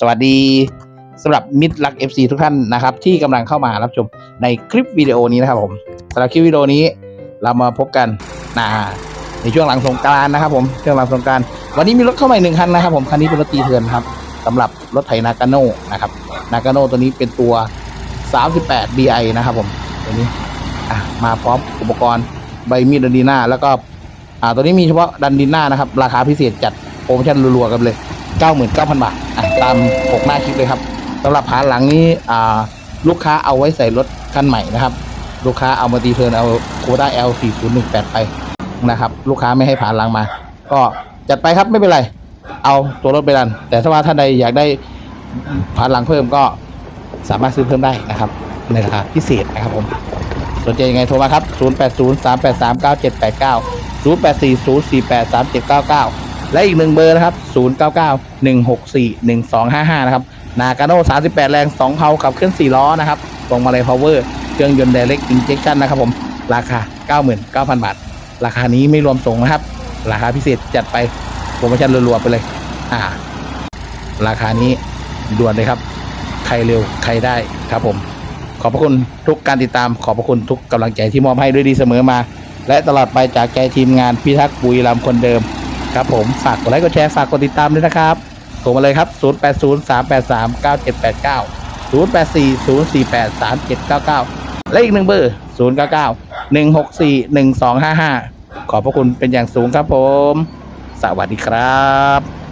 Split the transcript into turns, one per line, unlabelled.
สวัสดีสำหรับมิตรรัก FC ทุกท่านนะครับ ที่กำลังเข้ามารับชมในคลิปวิดีโอนี้นะครับผมสำหรับคลิปวิดีโอนี้เรามาพบกันนะในช่วงหลังสงกรานต์นะครับผมช่วงหลังสงกรานต์วันนี้มีรถเข้ามาอีกหนึ่งคันนะครับผมคันนี้เป็นรถตีเถื่อนครับสำหรับรถไถนากาโน่นะครับนากาโน่ตัวนี้เป็นตัว 38 BI นะครับผมตัวนี้มาพร้อมอุปกรณ์ใบมีดดันดีน่าแล้วก็ตัวนี้มีเฉพาะดันดีน่านะครับราคาพิเศษจัดโปรโมชั่นรัวๆกันเลย 99,000 บาทอะตามปกหน้าคลิปเลยครับสำหรับผานหลังนี้อ่าลูกค้าเอาไว้ใส่รถคันใหม่นะครับ ลูกค้าเอามาตีเทินเอาโคด้า L 4 0 1 8 ไปนะครับ ลูกค้าไม่ให้ผานหลังมา ก็จัดไปครับไม่เป็นไร เอาตัวรถไปรัน แต่ถ้าว่าท่านใดอยากได้ผานหลังเพิ่มก็สามารถซื้อเพิ่มได้นะครับ ในราคาพิเศษนะครับผมสนใจยังไงโทรมาครับ 0803839789 0840483799 และอีกหนึ่งเบอร์นะครับ 0991641255 นะครับ นากาโน่38 แรง 2เผาขับเคลื่อน4ล้อนะครับตรงมาเลยพาวเวอร์ เครื่องยนต์ Direct Injection นะครับผม ราคา 99,000 บาท ราคานี้ไม่รวมส่งนะครับ ราคาพิเศษจัดไปโปรโมชั่นรัวๆไปเลย อ่า ราคานี้ด่วนเลยครับ ใครเร็วใครได้ครับผม ขอบพระคุณทุกการติดตาม ขอบพระคุณทุกกำลังใจที่มอบให้ด้วยดีเสมอมา และตลอดไปจากใจทีมงานพิทักษ์บุรีรัมคนเดิม ครับผมฝากกดไลค์กดแชร์ฝากกดติดตามด้วยนะครับโทรมาเลยครับ 0803839789 084-048-3799 และอีกหนึ่งเบอร์ 099-164-1255 ขอบพระคุณเป็นอย่างสูงครับผม สวัสดีครับ